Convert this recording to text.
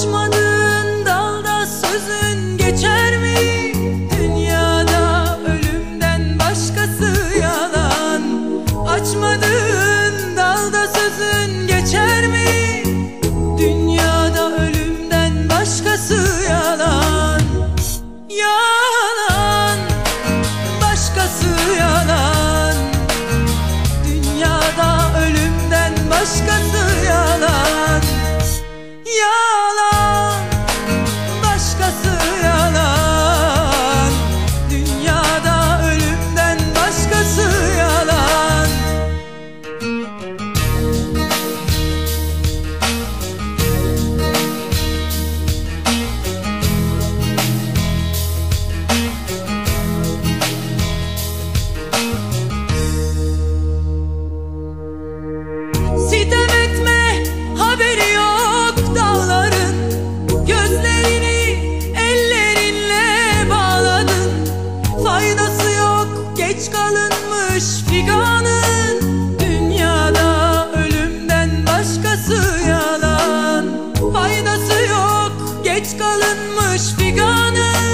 Açmadığın dalda sözün geçer mi? Dünyada ölümden başkası yalan Açmadığın dalda sözün geçer mi? Dünyada ölümden başkası yalan Yalan başkası yalan Dünyada ölümden başkası figanın Dünyada ölümden başkası yalan. Faydası yok geç kalınmış figanın